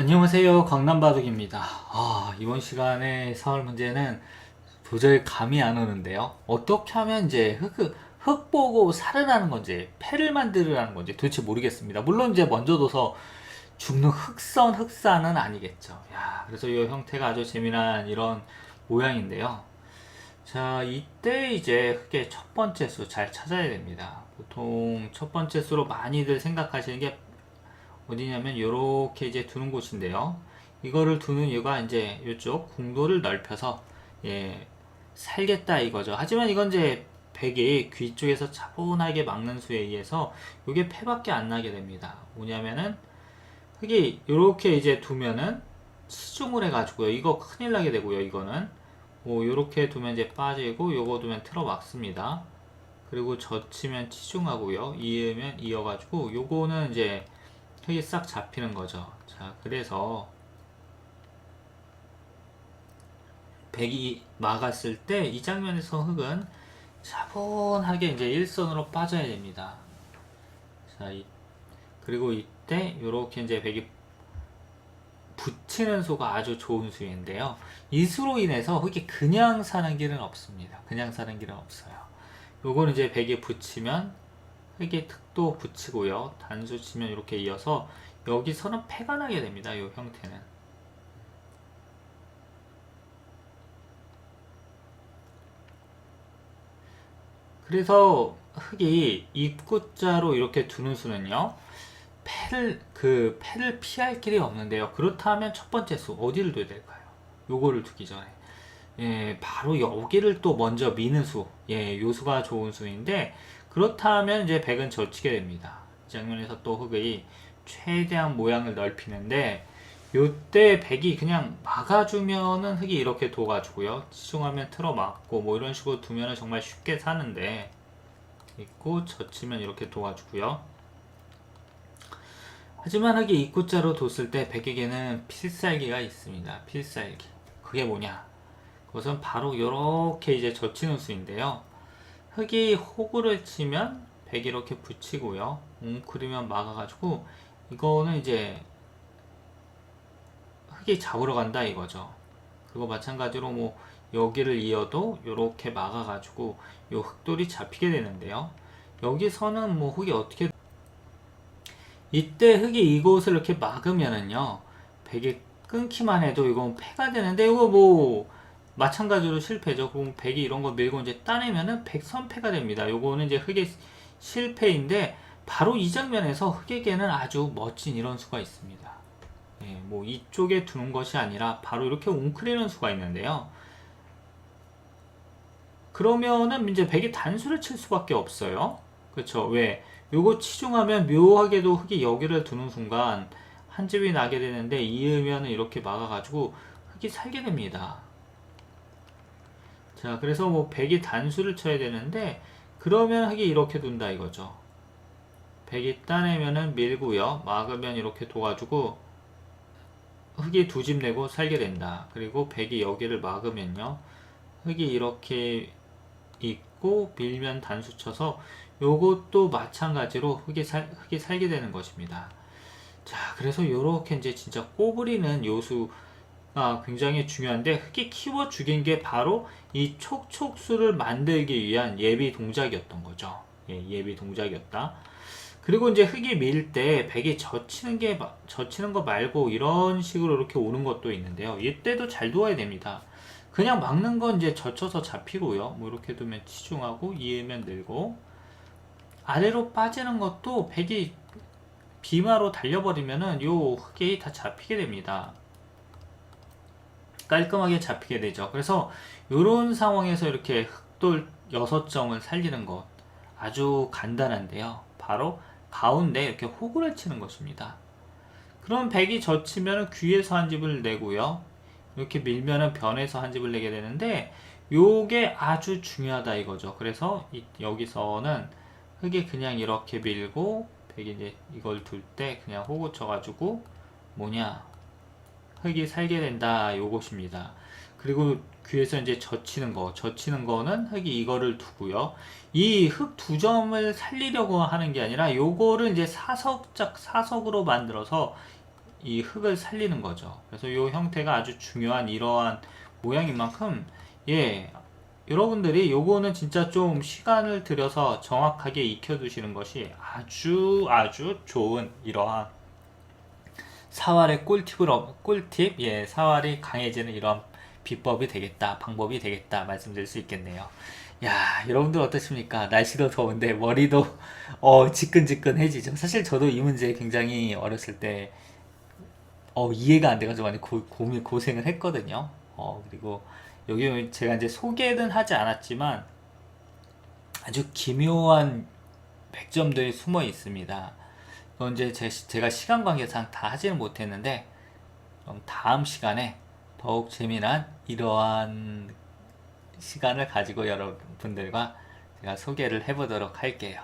안녕하세요. 광남바둑입니다. 아, 이번 시간에 사올 문제는 도저히 감이 안 오는데요. 어떻게 하면 이제 흙, 흙 보고 살을 하는 건지, 패를 만들으라는 건지 도대체 모르겠습니다. 물론 이제 먼저 둬서 죽는 흑선 흑사는 아니겠죠. 야, 그래서 이 형태가 아주 재미난 이런 모양인데요. 자, 이때 이제 흙의 첫 번째 수 잘 찾아야 됩니다. 보통 첫 번째 수로 많이들 생각하시는 게 어디냐면 이렇게 이제 두는 곳인데요. 이거를 두는 이유가 이제 이쪽 궁도를 넓혀서 예 살겠다 이거죠. 하지만 이건 이제 백이 귀 쪽에서 차분하게 막는 수에 의해서 이게 패밖에 안 나게 됩니다. 뭐냐면은 흙이 이렇게 이제 두면은 치중을 해가지고요. 이거 큰일 나게 되고요. 이거는 뭐 이렇게 두면 이제 빠지고 요거 두면 틀어 막습니다. 그리고 젖히면 치중하고요. 이으면 이어가지고 요거는 이제 흙이 싹 잡히는 거죠. 자, 그래서 백이 막았을 때 이 장면에서 흙은 차분하게 이제 일선으로 빠져야 됩니다. 자, 이, 그리고 이때 이렇게 이제 백이 붙이는 수가 아주 좋은 수인데요. 이 수로 인해서 흙이 그냥 사는 길은 없습니다. 그냥 사는 길은 없어요. 요거는 이제 백에 붙이면 흙에 특도 붙이고요. 단수 치면 이렇게 이어서 여기서는 패가 나게 됩니다. 이 형태는. 그래서 흙이 입구자로 이렇게 두는 수는요. 패를 그 패를 피할 길이 없는데요. 그렇다면 첫 번째 수 어디를 둬야 될까요? 요거를 두기 전에 예, 바로 여기를 또 먼저 미는 수. 예, 요수가 좋은 수인데 그렇다면 이제 백은 젖히게 됩니다. 이 장면에서 또 흙의 최대한 모양을 넓히는데 요때 백이 그냥 막아주면은 흙이 이렇게 둬가지고요. 치중하면 틀어 막고 뭐 이런 식으로 두면은 정말 쉽게 사는데 있고 젖히면 이렇게 둬가지고요. 하지만 흙이 입구자로 뒀을 때 백에게는 필살기가 있습니다. 필살기. 그게 뭐냐? 그것은 바로 이렇게 이제 젖히는 수인데요. 흙이 호구를 치면 백 이렇게 붙이고요. 웅크리면 막아가지고 이거는 이제 흙이 잡으러 간다 이거죠. 그리고 마찬가지로 뭐 여기를 이어도 이렇게 막아가지고 요 흙돌이 잡히게 되는데요. 여기서는 뭐 흙이 어떻게 이때 흙이 이곳을 이렇게 막으면은요 백이 끊기만 해도 이건 패가 되는데 이거 뭐 마찬가지로 실패죠. 그럼 백이 이런 거 밀고 이제 따내면은 백선패가 됩니다. 요거는 이제 흙의 실패인데 바로 이 장면에서 흙에게는 아주 멋진 이런 수가 있습니다. 예, 뭐 이쪽에 두는 것이 아니라 바로 이렇게 웅크리는 수가 있는데요. 그러면은 이제 백이 단수를 칠 수밖에 없어요. 그렇죠? 왜? 요거 치중하면 묘하게도 흙이 여기를 두는 순간 한 집이 나게 되는데 이으면은 이렇게 막아가지고 흙이 살게 됩니다. 자, 그래서 뭐 백이 단수를 쳐야 되는데 그러면 흙이 이렇게 둔다 이거죠. 백이 따내면은 밀고요. 막으면 이렇게 둬가지고 흙이 두 집 내고 살게 된다. 그리고 백이 여기를 막으면요. 흙이 이렇게 있고 밀면 단수 쳐서 요것도 마찬가지로 흙이, 살, 흙이 살게 되는 것입니다. 자, 그래서 요렇게 이제 진짜 꼬부리는 요수 가 굉장히 중요한데 흙이 키워 죽인 게 바로 이 촉촉수를 만들기 위한 예비 동작이었던 거죠. 예, 예비 동작이었다. 그리고 이제 흙이 밀 때 백이 젖히는 게 마- 젖히는 거 말고 이런 식으로 이렇게 오는 것도 있는데요. 이때도 잘 두어야 됩니다. 그냥 막는 건 이제 젖혀서 잡히고요. 뭐 이렇게 두면 치중하고 이으면 늘고 아래로 빠지는 것도 백이 비마로 달려버리면은 요 흙이 다 잡히게 됩니다. 깔끔하게 잡히게 되죠. 그래서 이런 상황에서 이렇게 흑돌 6점을 살리는 것 아주 간단한데요. 바로 가운데 이렇게 호구를 치는 것입니다. 그럼 백이 젖히면 귀에서 한 집을 내고요. 이렇게 밀면은 변에서 한 집을 내게 되는데 요게 아주 중요하다 이거죠. 그래서 이- 여기서는 흙이 그냥 이렇게 밀고 백이 이제 이걸 둘 때 그냥 호구 쳐가지고 뭐냐 흙이 살게 된다 요것입니다. 그리고 귀에서 이제 젖히는 거, 젖히는 거는 흙이 이거를 두고요. 이 흙 두 점을 살리려고 하는 게 아니라 요거를 이제 사석작 사석으로 만들어서 이 흙을 살리는 거죠. 그래서 이 형태가 아주 중요한 이러한 모양인 만큼 예 여러분들이 요거는 진짜 좀 시간을 들여서 정확하게 익혀 두시는 것이 아주 아주 좋은 이러한 사활의 꿀팁을 얻- 꿀팁 예 사활이 강해지는 이런 비법이 되겠다 방법이 되겠다 말씀드릴 수 있겠네요. 야 여러분들 어떠십니까? 날씨도 더운데 머리도 어 지끈지끈해지죠. 사실 저도 이 문제 굉장히 어렸을 때 어, 이해가 안 돼가지고 많이 고, 고민, 고생을 했거든요. 어, 그리고 여기 제가 이제 소개는 하지 않았지만 아주 기묘한 백점들이 숨어 있습니다. 이제 제, 제가 시간 관계상 다 하지는 못했는데 그럼 다음 시간에 더욱 재미난 이러한 시간을 가지고 여러분들과 제가 소개를 해보도록 할게요.